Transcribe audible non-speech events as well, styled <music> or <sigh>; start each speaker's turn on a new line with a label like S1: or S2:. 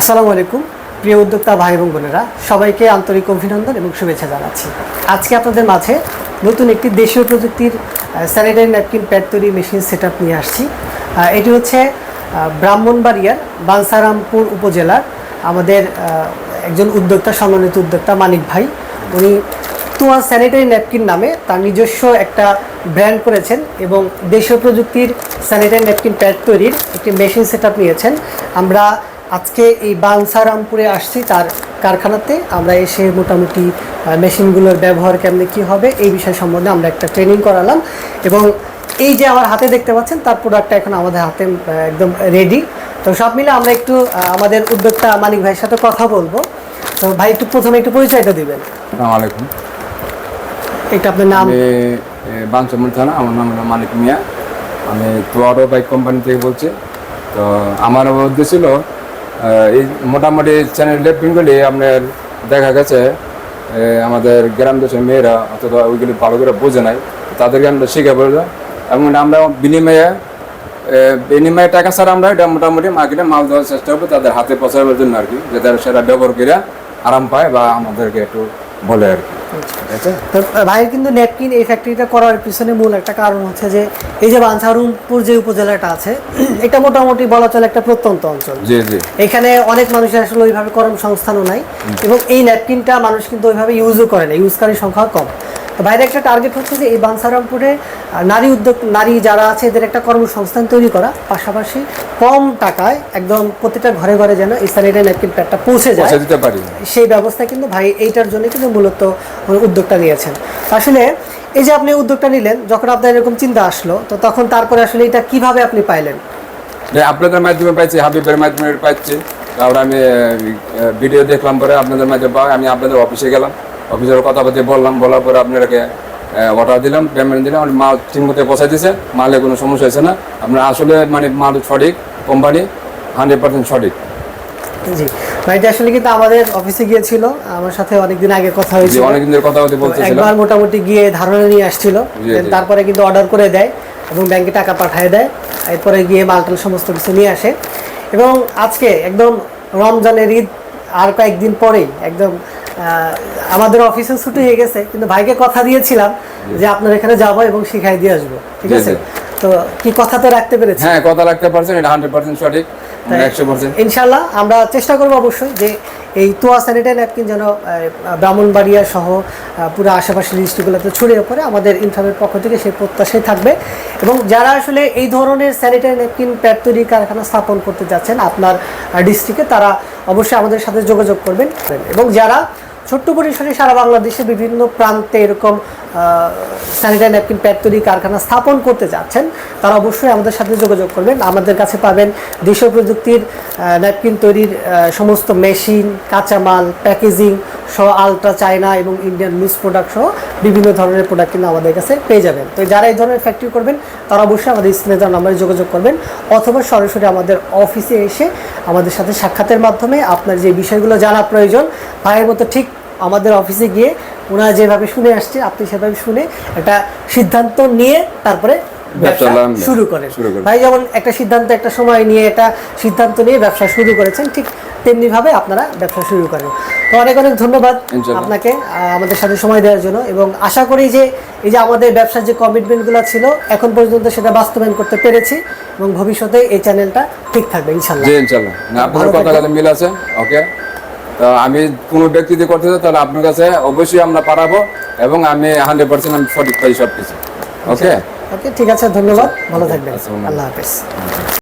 S1: আসসালামু আলাইকুম, প্রিয় উদ্যোক্তা ভাই এবং বোনেরা, সবাইকে আন্তরিক অভিনন্দন এবং শুভেচ্ছা জানাচ্ছি। আজকে আপনাদের মাঝে নতুন একটি দেশীয় প্রযুক্তির স্যানিটারি ন্যাপকিন প্যাড তৈরি মেশিন সেট নিয়ে আসছি। এটি হচ্ছে ব্রাহ্মণবাড়িয়ার বানসারামপুর উপজেলার আমাদের একজন উদ্যোক্তা, সম্মানিত উদ্যোক্তা মানিক ভাই। উনি তুয়া স্যানিটারি ন্যাপকিন নামে তার নিজস্ব একটা ব্র্যান্ড করেছেন এবং দেশীয় প্রযুক্তির স্যানিটারি ন্যাপকিন প্যাড তৈরির একটি মেশিন সেট নিয়েছেন। আমরা আজকে এই বানসারামপুরে আসছি তার কারখানাতে। আমরা এসে মোটামুটি মেশিনগুলোর ব্যবহার কেমনি কী হবে এই বিষয় সম্বন্ধে আমরা একটা ট্রেনিং করালাম। এবং এই যে আমার হাতে দেখতে পাচ্ছেন তার প্রোডাক্টটা এখন আমাদের হাতে একদম রেডি তো সব মিলে আমরা একটু আমাদের উদ্যোক্তা মানিক ভাইয়ের সাথে কথা বলব। তো ভাই একটু প্রথমে একটু পরিচয়টা দিবেন।
S2: আলাইকুম।
S1: এটা আপনার নাম?
S2: বাঞ্চমুল থানা আমার নাম হলো মানিক মিয়া। আমি তোয়ারো বাইক কোম্পানি থেকে বলছি। তো আমার মধ্যে ছিল এই মোটামুটি চ্যানেল লেপিংগুলি আপনার দেখা গেছে আমাদের গ্রাম দেশের মেয়েরা অথবা ওইগুলি ভালো করে বোঝে নাই, তাদেরকে আমরা শিখে বলব এবং আমরা বিনিময়ে বিনিময়ে টাকা ছাড়া আমরা এটা মোটামুটি মার্কেটে মাল দেওয়ার চেষ্টা করব তাদের হাতে পচাবার জন্য আর কি যাতে সেটা ব্যবহার করে আরাম পায় বা আমাদেরকে একটু বলে আর
S1: ভাইয়ের কিন্তু ন্যাপকিন এই ফ্যাক্টরিটা করার পিছনে মূল একটা কারণ হচ্ছে যে এই যে বাঞ্ছারুমপুর যে উপজেলাটা আছে <clears throat> এটা মোটামুটি বলা চলে একটা প্রত্যন্ত অঞ্চল। এখানে অনেক মানুষের আসলে ওইভাবে কর্মসংস্থানও নাই এবং এই ন্যাপকিনটা মানুষ কিন্তু ওইভাবে ইউজও করে না। ইউজকারীর সংখ্যা কম। তো বাইরে একটা টার্গেট হচ্ছে যে এই বানসারামপুরে নারী উদ্যোগ নারী যারা আছে এদের একটা কর্মসংস্থান তৈরি করা। পাশাপাশি কম টাকায় একদম প্রতিটা ঘরে ঘরে যেন এই স্যানিটারি ন্যাপকিন প্যাডটা পৌঁছে যায়।
S2: দিতে পারি।
S1: সেই ব্যবস্থা কিন্তু ভাই এইটার জন্য কিন্তু মূলত উদ্যোগটা নিয়েছেন। আসলে এই যে আপনি উদ্যোগটা নিলেন যখন আপনার এরকম চিন্তা আসলো তো তখন তারপরে আসলে এটা কীভাবে আপনি পাইলেন?
S2: আপনাদের মাধ্যমে পাইছি হাবিবের মাধ্যমে পাইছি। তারপরে আমি ভিডিও দেখলাম পরে আপনাদের মাধ্যমে পাই আমি আপনাদের অফিসে গেলাম। অফিসের কথা বলতে বললাম বলার পরে আপনাদেরকে অর্ডার দিলাম পেমেন্ট দিলাম মাল ঠিক মতো পৌঁছাই দিয়েছে মালে কোনো সমস্যা হয়েছে না। আপনার আসলে মানে মাল সঠিক কোম্পানি হান্ড্রেড পার্সেন্ট সঠিক।
S1: জি। ভাইটা আসলে কিন্তু আমাদের অফিসে গিয়েছিল। আমার সাথে অনেকদিন আগে কথা হয়েছিল।
S2: অনেকদিন ধরে কথা বলতে
S1: তো একবার মোটামুটি গিয়ে ধারণা নিয়ে আসছিল। তারপরে কিন্তু অর্ডার করে দেয় এবং ব্যাংকে টাকা পাঠিয়ে দেয়। এরপরে গিয়ে মালটাল সমস্ত কিছু নিয়ে আসে। এবং আজকে একদম রমজানের ঈদ আর কয়েকদিন পরেই একদম আমাদের অফিসে ছুটি হয়ে গেছে কিন্তু ভাইকে কথা দিয়েছিলাম যে আপনার এখানে যাব এবং শিখাই দিয়ে আসব ঠিক আছে? তো কি কথা তো রাখতে পেরেছি
S2: হ্যাঁ কথা রাখতে পারছেন এটা হান্ড্রেড পার্সেন্ট সঠিক একশো পার্সেন্ট
S1: ইনশাল্লাহ আমরা চেষ্টা করব অবশ্যই যে এই তোয়া স্যানিটারি ন্যাপকিন যেন ব্রাহ্মণবাড়িয়া সহ পুরো আশেপাশের ডিস্ট্রিক্টগুলোতে ছড়িয়ে পড়ে, আমাদের ইনফামের পক্ষ থেকে সেই প্রত্যাশাই থাকবে। এবং যারা আসলে এই ধরনের স্যানিটারি ন্যাপকিন প্যাড তৈরি কারখানা স্থাপন করতে যাচ্ছেন আপনার ডিস্ট্রিক্টে তারা অবশ্যই আমাদের সাথে যোগাযোগ করবেন। এবং যারা ছোট্ট পরিসরে সারা বাংলাদেশে বিভিন্ন প্রান্তে এরকম স্যানিটারি ন্যাপকিন প্যাড তৈরি কারখানা স্থাপন করতে যাচ্ছেন। তারা অবশ্যই আমাদের সাথে যোগাযোগ করবেন। আমাদের কাছে পাবেন দেশীয় প্রযুক্তির ন্যাপকিন তৈরির সমস্ত মেশিন, কাঁচামাল, প্যাকেজিং সহ আলট্রা চায়না এবং ইন্ডিয়ান লুজ প্রোডাক্ট সহ বিভিন্ন ধরনের প্রোডাক্ট কিন্তু আমাদের কাছে পেয়ে যাবেন। তো যারা এই ধরনের ফ্যাক্টরি করবেন, তারা অবশ্যই আমাদের স্ক্রিনে দেওয়া নাম্বারে যোগাযোগ করবেন অথবা সরাসরি আমাদের অফিসে এসে আমাদের সাথে সাক্ষাতের মাধ্যমে আপনার যে বিষয়গুলো জানা প্রয়োজন, ভাইয়ের মতো ঠিক আমাদের অফিসে গিয়ে ওনারা যেভাবে শুনে আসছে, আপনি সেভাবে শুনে একটা সিদ্ধান্ত নিয়ে তারপরে ব্যবসা শুরু করেন। ভাই যেমন একটা সিদ্ধান্ত একটা সময় নিয়ে একটা সিদ্ধান্ত নিয়ে ব্যবসা শুরু করেছেন ঠিক তেমনি ভাবে আপনারা ব্যবসা শুরু করেন। তো অনেক অনেক ধন্যবাদ আপনাকে আমাদের সাথে সময় দেওয়ার জন্য এবং আশা করি যে এই যে আমাদের ব্যবসার যে কমিটমেন্টগুলো ছিল এখন পর্যন্ত সেটা বাস্তবায়ন করতে পেরেছি এবং ভবিষ্যতে এই চ্যানেলটা ঠিক থাকবে ইনশাল্লাহ
S2: জি ইনশাল্লাহ আপনার কথা কথা মিল আছে? ওকে তো আমি কোনো ব্যক্তি দিয়ে করতে চাই তাহলে আপনার কাছে অবশ্যই আমরা পারাবো এবং আমি হান্ড্রেড পার্সেন্ট আমি সঠিক পাই সব কিছু ওকে
S1: ওকে ঠিক আছে ধন্যবাদ। ভালো থাকবেন। আল্লাহ হাফেজ।